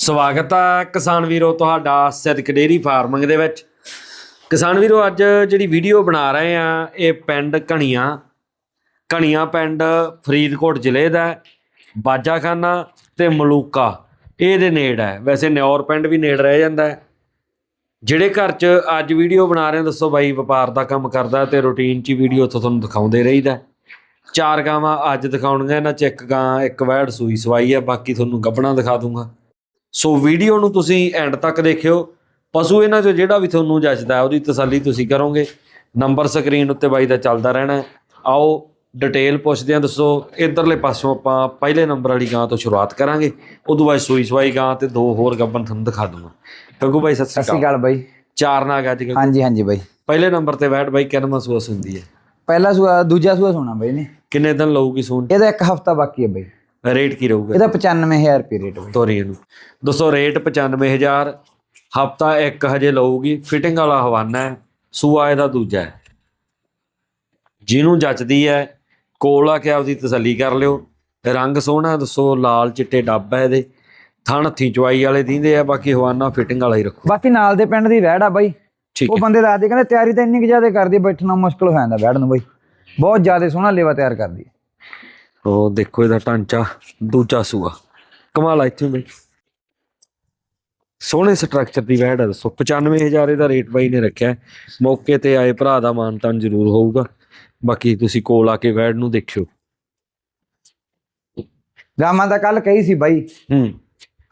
ਸਵਾਗਤ ਹੈ ਕਿਸਾਨ ਵੀਰੋ ਤੁਹਾਡਾ ਸਿਦਕ ਡੇਰੀ ਫਾਰਮਿੰਗ ਦੇ ਵਿੱਚ। ਕਿਸਾਨ ਵੀਰੋ, ਅੱਜ ਜਿਹੜੀ ਵੀਡੀਓ ਬਣਾ ਰਹੇ ਆ, ਇਹ ਪਿੰਡ ਕਣੀਆਂ ਕਣੀਆਂ ਪਿੰਡ ਫਰੀਦਕੋਟ ਜ਼ਿਲ੍ਹੇ ਦਾ ਬਾਜਾਖਾਨਾ ਤੇ ਮਲੂਕਾ। ਇਹਦੇ ਨੇੜ ਹੈ। ਵੈਸੇ ਨਿਓਰ ਪਿੰਡ ਵੀ ਨੇੜ ਰਹਿ ਜਾਂਦਾ ਹੈ। ਜਿਹੜੇ ਘਰ 'ਚ ਅੱਜ ਵੀਡੀਓ ਬਣਾ ਰਹੇ ਦੱਸੋ ਬਾਈ, ਵਪਾਰ ਦਾ ਕੰਮ ਕਰਦਾ ਤੇ ਰੂਟੀਨ 'ਚ ਹੀ ਵੀਡੀਓ ਉੱਥੋਂ ਤੁਹਾਨੂੰ ਦਿਖਾਉਂਦੇ ਰਹੀਦਾ ਚਾਰ ਗਾਵਾਂ ਅੱਜ ਦਿਖਾਉਣੀਆਂ ਇਹਨਾਂ 'ਚ ਇੱਕ ਗਾਂ, ਇੱਕ ਵੈੜ ਸੂਈ ਸਵਾਈ ਹੈ ਬਾਕੀ ਤੁਹਾਨੂੰ ਗੱਬਣਾ ਦਿਖਾ ਦੂੰਗਾ। ਸੋ ਵੀਡੀਓ ਨੂੰ ਤੁਸੀਂ ਐਂਡ ਤੱਕ ਦੇਖਿਓ। ਪਸ਼ੂ ਇਹਨਾਂ 'ਚੋਂ ਜਿਹੜਾ ਵੀ ਤੁਹਾਨੂੰ ਜੱਜਦਾ ਉਹਦੀ ਤਸੱਲੀ ਤੁਸੀਂ ਕਰੋਗੇ। ਨੰਬਰ ਸਕਰੀਨ ਉੱਤੇ ਬਾਈ ਦਾ ਚੱਲਦਾ ਰਹਿਣਾ। ਆਓ ਡਿਟੇਲ ਪੁੱਛਦੇ ਹਾਂ ਦੱਸੋ। ਇਧਰਲੇ ਪਾਸੋਂ ਆਪਾਂ ਪਹਿਲੇ ਨੰਬਰ ਵਾਲੀ ਗਾਂ ਤੋਂ ਸ਼ੁਰੂਆਤ ਕਰਾਂਗੇ। ਉਦੋਂ ਬਾਅਦ ਸੂਈ ਸਵਾਈ ਗਾਂ ਤੇ ਦੋ ਹੋਰ ਗੱਬਨ ਤੁਹਾਨੂੰ ਦਿਖਾ ਦੂੰਗਾ। ਗੱਗੂ ਬਾਈ ਸਤਿ ਸਤਿ ਸ਼੍ਰੀ ਸ਼੍ਰੀ ਅਕਾਲ। ਅਕਾਲ ਬਾਈ। ਚਾਰ ਨਾਗ ਅੱਜ। ਹਾਂਜੀ ਹਾਂਜੀ ਬਾਈ। ਪਹਿਲੇ ਨੰਬਰ ਤੇ ਬੈਠ ਬਾਈ ਕਿੰਨਾ ਮਹਿਸੂਸ ਹੁੰਦੀ ਹੈ? ਪਹਿਲਾ ਸੂਆ ਦੂਜਾ ਸੂਆ ਸੋਣਾ ਬਾਈ ਨੇ ਕਿੰਨੇ ਦਿਨ ਲਊਗੀ ਸੂਣ? ਇਹਦਾ ਇੱਕ ਹਫਤਾ ਬਾਕੀ ਹੈ ਬਾਈ। ਰੇਟ ਕੀ ਰਹੂਗਾ? ਇਹਦਾ 95000 ਰੁਪਏ ਰੇਟ ਬਾਈ ਤੋਰੀ ਨੂੰ ਦੋਸਤੋ ਰੇਟ 95000 ਹਫਤਾ ਇੱਕ ਹਜੇ ਲਊਗੀ ਫਿਟਿੰਗ ਵਾਲਾ ਹਵਾਨਾ ਹੈ ਸੂਆ ਇਹਦਾ ਦੂਜਾ ਹੈ। ਜਿਹਨੂੰ ਜੱਚਦੀ ਹੈ ਕੋਲ ਆ ਕੇ ਆਪਦੀ ਤਸੱਲੀ ਕਰ ਲਿਓ। ਰੰਗ ਸੋਹਣਾ ਦੱਸੋ ਲਾਲ ਚਿੱਟੇ ਡੱਬ ਹੈ ਇਹਦੇ। ਥਣ ਹੱਥੀ ਚਵਾਈ ਵਾਲੇ ਦਿੰਦੇ ਆ ਬਾਕੀ ਹਵਾਨਾ ਫਿਟਿੰਗ ਵਾਲਾ ਹੀ ਰੱਖੋ। ਬਾਕੀ ਨਾਲ ਦੇ ਪਿੰਡ ਦੀ ਵਹਿੜ ਆ ਬਾਈ। ਉਹ ਬੰਦੇ ਦੱਸਦੇ ਕਹਿੰਦੇ ਤਿਆਰੀ ਤਾਂ ਇੰਨੀ ਕਿ ਜ਼ਿਆਦਾ ਕਰਦੀ ਬੈਠਣਾ ਮੁਸ਼ਕਲ ਹੋ ਜਾਂਦਾ ਵਹਿੜ ਨੂੰ ਬਾਈ। ਬਹੁਤ ਜ਼ਿਆਦਾ ਸੋਹਣਾ ਲੇਵਾ ਤਿਆਰ ਕਰਦੀ ਹੈ। ਉਹ ਦੇਖੋ ਇਹਦਾ ਢਾਂਚਾ ਦੂਜਾ ਸੂਆ। ਕਮਾਲ ਆ ਇੱਥੇ ਬਈ। ਸੋਹਣੇ ਸਟਰਕਚਰ ਦੀ ਵੈੜ ਆ ਦੱਸੋ। 95000 ਇਹਦਾ ਰੇਟ ਬਾਈ ਨੇ ਰੱਖਿਆ ਹੈ। ਮੌਕੇ ਤੇ ਆਏ ਭਰਾ ਦਾ ਮਾਨਤਾਨ ਜ਼ਰੂਰ ਹੋਊਗਾ। ਬਾਕੀ ਤੁਸੀਂ ਕੋਲ ਆ ਕੇ ਵੈੜ ਨੂੰ ਦੇਖਿਓ। ਗਾਮਾਂ ਦਾ ਕੱਲ ਕਹੀ ਸੀ ਬਾਈ। ਹੂੰ।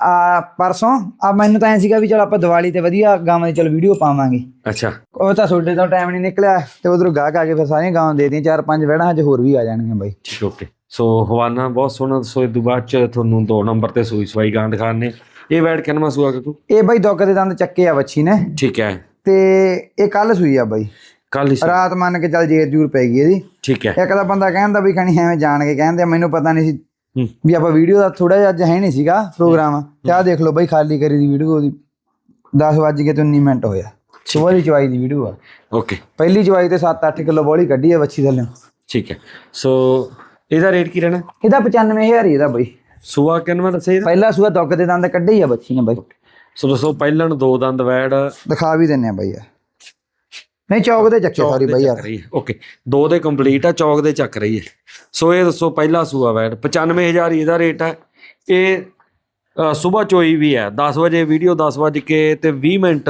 ਆ ਪਰਸੋਂ। ਆ ਮੈਨੂੰ ਤਾਂ ਐ ਸੀਗਾ ਵੀ ਚਲ ਆਪਾਂ ਦੀਵਾਲੀ ਤੇ ਵਧੀਆ ਗਾਵਾਂ ਦੀ ਚਲ ਵੀਡੀਓ ਪਾਵਾਂਗੇ। ਅੱਛਾ। ਉਹ ਤਾਂ ਤੁਹਾਡੇ ਤੋਂ ਟਾਈਮ ਨਹੀਂ ਨਿਕਲਿਆ ਤੇ ਉਧਰੋਂ ਗਾਹਕ ਆ ਕੇ ਫਿਰ ਸਾਰੀਆਂ ਗਾਵਾਂ ਦੇ ਦਿੱਤੀਆਂ। ਚਾਰ ਪੰਜ ਵਹਿੜਾਂ ਹਜੇ ਹੋਰ ਵੀ ਆ ਜਾਣਗੀਆਂ ਬਾਈ। ਠੀਕ ਓਕੇ ਸੋ ਹਵਾਨਾ ਬਹੁਤ ਸੋਹਣਾ ਸੋ ਇਹ ਤੋਂ ਬਾਅਦ ਚ ਤੁਹਾਨੂੰ ਦੋ ਨੰਬਰ ਤੇ ਸੂਈ ਸਵਾਈ ਗਾਂ ਦਿਖਾਣੇ ਇਹ ਵੈੜ ਕਿੰਨਵਾਂ ਸੂਆ ਕੋ ਇਹ ਬਾਈ ਦੁੱਗ ਦੇ ਦੰਦ ਚੱਕੇ ਆ ਵੱਛੀ ਨੇ। ਠੀਕ ਹੈ। ਤੇ ਇਹ ਕੱਲ ਸੂਈ ਆ ਬਾਈ। ਕੱਲ ਹੀ ਰਾਤ ਮੰਨ ਕੇ ਚੱਲ ਜੇਰ ਜੂਰ ਪੈ ਗਈ ਇਹਦੀ। ਠੀਕ ਹੈ। ਇੱਕ ਤਾਂ ਬੰਦਾ ਕਹਿੰਦਾ ਵੀ ਖਣੀ ਐਵੇਂ ਜਾਣ ਕੇ ਕਹਿੰਦੇ ਮੈਨੂੰ ਪਤਾ ਨਹੀਂ ਸੀ ਵੀ ਆਪਾਂ ਵੀਡੀਓ ਦਾ ਥੋੜਾ ਜਿਹਾ ਅੱਜ ਹੈ ਨਹੀਂ ਸੀਗਾ ਪ੍ਰੋਗਰਾਮ। ਤੇ ਦੇਖ ਲਓ ਬਾਈ ਖਾਲੀ ਕਰੀ ਦੀ ਵੀਡੀਓ ਉਹਦੀ 10 ਵੱਜ ਕੇ ਤੇ 19 ਮਿੰਟ ਹੋਇਆ। ਸਵੇਰ ਚਵਾਈ ਦੀ ਵੀਡੀਓ ਆ। ਓਕੇ। ਪਹਿਲੀ ਚਵਾਈ ਤੇ 7-8 ਕਿਲੋ ਬੋਲੀ ਕੱਢੀ ਆ ਵੱਛੀ ਥੱਲੇ। ਠੀਕ ਹੈ। ਸੋ ਇਹਦਾ ਰੇਟ ਕੀ ਰਹਿਣਾ? ਇਹਦਾ 95000 ਹੀ ਇਹਦਾ ਬਾਈ। ਸੂਆ ਕਿੰਨਵਾਂ ਦੱਸਿਆ ਇਹਦਾ? ਪਹਿਲਾ ਸੂਆ ਦੁੱਗ ਦੇ ਦੰਦ ਕੱਢੇ ਹੀ ਆ ਨੇ ਬਾਈ। ਸੋ ਦੋਸਤੋ ਪਹਿਲਣ ਦੋ ਦੰਦ ਵੈੜ। ਦਿਖਾ ਵੀ ਦਿੰਨੇ ਆ ਬਾਈ ਯਾਰ। ਨਹੀਂ ਚੌਕ ਦੇ ਚੱਕੇ ਸਾਰੀ ਬਾਈ ਯਾਰ। ਓਕੇ ਦੋ ਦੇ ਕੰਪਲੀਟ ਆ ਚੌਕ ਦੇ ਚੱਕ ਰਹੀ ਹੈ ਸੋ ਇਹ ਦੱਸੋ ਪਹਿਲਾ ਸੂਆ ਵੈਟ 95000 ਹੀ ਇਹਦਾ ਰੇਟ ਹੈ ਇਹ ਸਵੇਰ ਚੋਈ ਵੀ ਹੈ 10 ਵਜੇ ਵੀਡੀਓ 10 ਵਜੇ ਕੇ ਤੇ 20 ਮਿੰਟ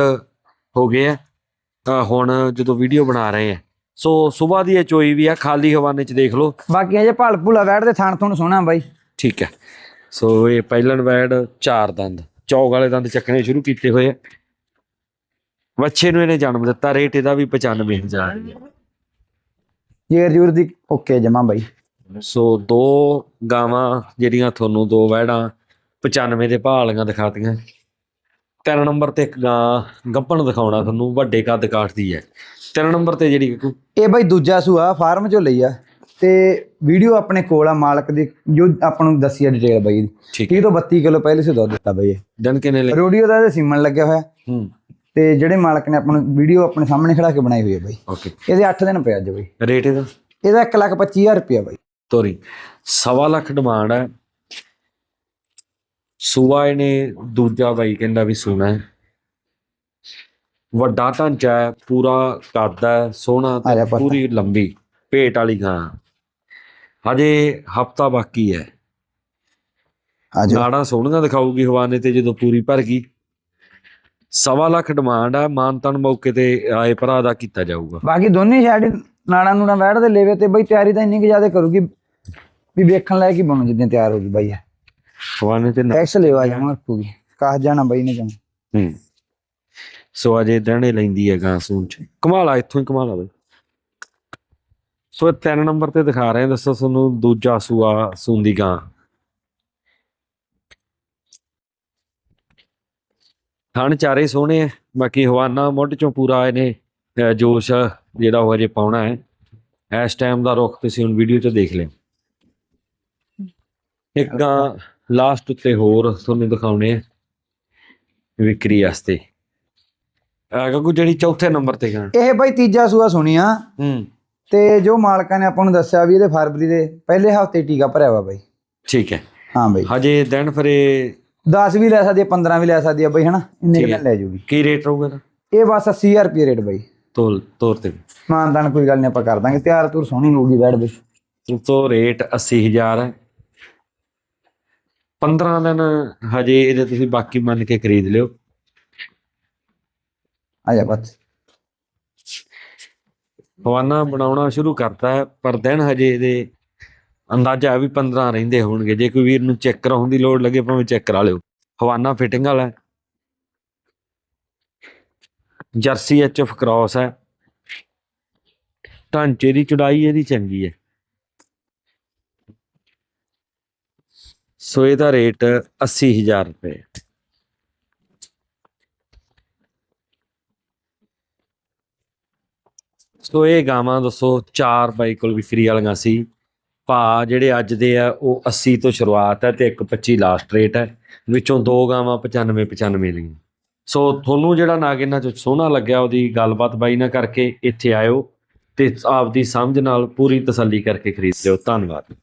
ਹੋ ਗਏ ਆ। ਹੁਣ ਜਦੋਂ ਵੀਡੀਓ ਬਣਾ ਰਹੇ ਆ। ਸੋ ਸਵੇਰ ਦੀ ਇਹ ਚੋਈ ਵੀ ਆ ਖਾਲੀ ਹਵਾਨੇ ਚ ਦੇਖ ਲਓ। ਬਾਕੀ ਹਜੇ ਭਲ ਭੁਲਾ ਵੈੜ ਦੇ ਥਣ ਥੁਣ ਸੋਹਣਾ ਬਾਈ। ਠੀਕ ਹੈ। ਸੋ ਇਹ ਪਹਿਲਣ ਵੈੜ ਚਾਰ ਦੰਦ। ਚੌਕ ਵਾਲੇ ਦੰਦ ਚੱਕਣੇ ਸ਼ੁਰੂ ਕੀਤੇ ਹੋਏ ਆ। ਬੱਚੇ ਨੂੰ ਇਹਨੇ ਜਨਮ ਦਿੱਤਾ ਰੇਟ ਇਹਦਾ ਵੀ 95000 ਜੇਰ ਜੂਰ ਦੀ ਓਕੇ ਜਮਾ ਬਾਈ। ਸੋ ਦੋ ਗਾਵਾਂ ਜਿਹੜੀਆਂ ਤੁਹਾਨੂੰ ਦੋ ਵੈੜਾਂ 95 ਦੇ ਭਾਅ ਵਾਲੀਆਂ ਦਿਖਾਤੀਆਂ। ਤਿੰਨ ਨੰਬਰ ਤੇ ਇੱਕ ਗਾਂ ਗੱਪਣ ਦਿਖਾਉਣਾ ਤੁਹਾਨੂੰ ਵੱਡੇ ਕੱਦ ਕਾਠ ਦੀ ਹੈ। ਤਿੰਨ ਨੰਬਰ ਤੇ ਜਿਹੜੀ ਇਹ ਬਾਈ ਦੂਜਾ ਸੂਆ ਫਾਰਮ ਚੋਂ ਲਈ ਆ। ਤੇ ਵੀਡੀਓ ਆਪਣੇ ਕੋਲ ਆ ਮਾਲਕ ਦੀ ਜੋ ਆਪਾਂ ਨੂੰ ਦੱਸੀ ਆ ਡਿਟੇਲ ਬਾਈ। ਦੀ ਠੀਕ 30 ਤੋਂ 32 ਕਿਲੋ ਪਹਿਲੇ ਸੇ ਦੁੱਧ ਦਿੱਤਾ ਬਾਈ ਇਹ। ਦਿਨ ਕਿੰਨੇ ਲੈ ਰੋਡੀਓ ਦਾ ਇਹਦੇ ਸੀਮਨ ਲੱਗਿਆ ਹੋਇਆ। ਹੂੰ। ਤੇ ਜਿਹੜੇ ਮਾਲਕ ਨੇ ਆਪਾਂ ਨੂੰ ਵੀਡੀਓ ਆਪਣੇ ਸਾਹਮਣੇ ਖੜਾ ਕੇ ਬਣਾਈ ਹੋਈ ਹੈ ਬਾਈ। ਓਕੇ। ਇਹਦੇ 8 ਦਿਨ ਪਿਆ ਅੱਜ ਬਾਈ। ਰੇਟ ਇਹਦਾ? ਇਹਦਾ 1 ਲੱਖ 25000 ਰੁਪਇਆ ਬਾਈ। ਤੋਰੀ। ਸਵਾ ਲੱਖ ਡਿਮਾਂਡ ਹੈ ਸੂਆ ਇਹਨੇ ਦੂਜਾ ਬਾਈ ਕਹਿੰਦਾ ਵੀ ਹੈ। ਵੱਡਾ ਢਾਂਚਾ ਹੈ ਪੂਰਾ ਕੱਦ ਹੈ ਸੋਹਣਾ ਤੇ। ਪੂਰੀ ਲੰਬੀ ਪੇਟ ਵਾਲੀ ਗਾਂ ਹਜੇ ਹਫਤਾ ਬਾਕੀ ਹੈ। ਨਾੜਾਂ ਸੋਹਣੀਆਂ ਦਿਖਾਊਗੀ ਹਵਾਨੇ ਤੇ ਜਦੋਂ ਪੂਰੀ ਭਰ ਗਈ। ਸਵਾ ਲੱਖ ਡਿਮਾਂਡ ਹੈ ਮਾਨਤਨ ਮੌਕੇ ਤੇ ਆਏ ਭਰਾ ਦਾ ਕੀਤਾ ਜਾਊਗਾ। ਬਾਕੀ ਦੋਨੇ ਸਾਈਡ ਨਾਣਾ ਨੂਣਾ ਵੈੜ ਦੇ ਲੇਵੇ ਤੇ ਬਾਈ ਤਿਆਰੀ ਤਾਂ ਇੰਨੀ ਕਿ ਜ਼ਿਆਦਾ ਕਰੂਗੀ ਵੀ ਵੇਖਣ ਲਾਇਕ ਹੀ ਬਣੂ ਜਿੱਦਾਂ ਤਿਆਰ ਹੋਊਗੀ ਬਾਈ ਹਵਾਨੇ ਤੇ ਐਕਸ ਲੇਵਾ ਜਾਣਾ ਰੱਖੂਗੀ ਕਾਹ ਜਾਣਾ ਬਾਈ ਨੇ ਜਾਣਾ। ਹੂੰ। ਸੋ ਅਜੇ ਦਹਿਣੇ ਲੈਂਦੀ ਹੈ ਗਾਂ ਸੂਣ ਚ। ਕਮਾਲਾ ਇੱਥੋਂ ਹੀ ਕਮਾਲਾ ਬਈ। ਸੋ ਇਹ ਤਿੰਨ ਨੰਬਰ ਤੇ ਦਿਖਾ ਰਹੇ ਦੱਸੋ ਤੁਹਾਨੂੰ ਦੂਜਾ ਸੂਆ ਸੂੰਦੀ ਗਾਂ। ਥਣ ਚਾਰੇ ਸੋਹਣੇ ਆ ਬਾਕੀ ਹਵਾਨਾ ਮੁੱਢ ਚੋਂ ਪੂਰਾ ਇਹਨੇ ਅਹ, ਜੋਸ਼ ਜਿਹੜਾ ਉਹ ਅਜੇ ਪਾਉਣਾ ਹੈ। ਇਸ ਟਾਈਮ ਦਾ ਰੁਖ ਤੁਸੀਂ ਹੁਣ ਵੀਡੀਓ 'ਚ ਦੇਖ ਲਿਓ। ਇੱਕ ਗਾਂ ਲਾਸਟ ਉੱਤੇ ਹੋਰ ਤੁਹਾਨੂੰ ਦਿਖਾਉਣੇ ਆ ਵਿਕਰੀ ਵਾਸਤੇ। ਆ ਗੱਗੂ ਜਿਹੜੀ ਚੌਥੇ ਨੰਬਰ ਤੇ ਗਾਂ ਇਹ ਬਾਈ ਤੀਜਾ ਸੂਆ ਸੁਣਿਆ। ਹੂੰ। ਤੇ ਜੋ ਮਾਲਕਾਂ ਨੇ ਆਪਾਂ ਨੂੰ ਦੱਸਿਆ ਵੀ ਇਹਦੇ ਫਰਵਰੀ ਦੇ ਪਹਿਲੇ ਹਫ਼ਤੇ ਟੀਕਾ ਭਰਿਆ ਵਾ ਬਾਈ। ਠੀਕ ਹੈ। ਹਾਂ ਬਾਈ। ਹਜੇ ਦਿਨ ਫਰੇ 10 ਵੀ ਲੈ ਸਕਦੀ ਆ 15 ਵੀ ਲੈ ਸਕਦੀ ਆ ਬਈ ਹਨਾ? ਇੰਨੇ ਠੀਕ ਕੁ ਹੈ। ਦਿਨ ਲੈ ਜੂਗੀ। ਕੀ ਰੇਟ ਰਹੂਗਾ ਇਹ ਬਸ 80000 ਰੁਪਏ ਰੇਟ ਬਈ। ਤੋਲ ਤੌਰ ਤੇ। ਮਾਨਦਾਨ ਕੋਈ ਗੱਲ ਨਹੀਂ ਆਪਾਂ ਕਰ ਦਾਂਗੇ। ਤਿਆਰ ਤੁਰ ਸੋਹਣੀ ਹੋਊਗੀ ਬੈਡ ਬਈ ਤੋਂ ਰੇਟ 80000 ਹੈ। 15 ਦਿਨ ਹਜੇ ਇਹਦੇ ਤੁਸੀਂ ਬਾਕੀ ਮੰਨ ਕੇ ਖਰੀਦ ਲਿਓ। ਆ ਜਾ ਬਸ। ਹਵਾਨਾ ਬਣਾਉਣਾ ਸ਼ੁਰੂ ਕਰਤਾ ਹੈ, ਪਰ ਦਿਨ ਹਜੇ ਇਹਦੇ ਅੰਦਾਜ਼ਾ ਵੀ 15 ਰਹਿੰਦੇ ਹੋਣਗੇ। ਜੇ ਕੋਈ ਵੀਰ ਨੂੰ ਚੈੱਕ ਕਰਾਉਣ ਦੀ ਲੋੜ ਲੱਗੇ, ਭਾਵੇਂ ਚੈੱਕ ਕਰਾ ਲਿਓ। ਹਵਾਨਾ ਫਿਟਿੰਗ ਵਾਲਾ ਹੈ। ਜਰਸੀ ਐਚਐਫ ਕ੍ਰਾਸ ਹੈ। ਢਾਂਚੇ ਦੀ ਚੌੜਾਈ ਇਹਦੀ ਚੰਗੀ ਹੈ। ਸੋ ਇਹਦਾ ਰੇਟ 80000 ਰੁਪਏ। ਸੋ ਇਹ ਗਾਵਾਂ ਦੱਸੋ, ਚਾਰ ਬਾਈ ਕੋਲ ਵਿਕਰੀ ਵਾਲੀਆਂ ਸੀ। ਭਾ ਜਿਹੜੇ ਅੱਜ ਦੇ ਆ, ਉਹ 80 ਤੋਂ ਸ਼ੁਰੂਆਤ ਹੈ ਤੇ ਇੱਕ 25 ਲਾਸਟ ਰੇਟ ਹੈ। ਵਿੱਚੋਂ ਦੋ ਗਾਵਾਂ 95 95 ਲਈਆਂ ਸੋ ਤੁਹਾਨੂੰ ਜਿਹੜਾ ਨਾਗ ਇਹਨਾਂ ਚ ਸੋਹਣਾ ਲੱਗਿਆ, ਉਹਦੀ ਗੱਲਬਾਤ ਬਾਈ ਨਾਲ ਕਰਕੇ ਇੱਥੇ ਆਇਓ ਤੇ ਆਪਦੀ ਸਮਝ ਨਾਲ ਪੂਰੀ ਤਸੱਲੀ ਕਰਕੇ ਖਰੀਦ ਲਿਓ। ਧੰਨਵਾਦ।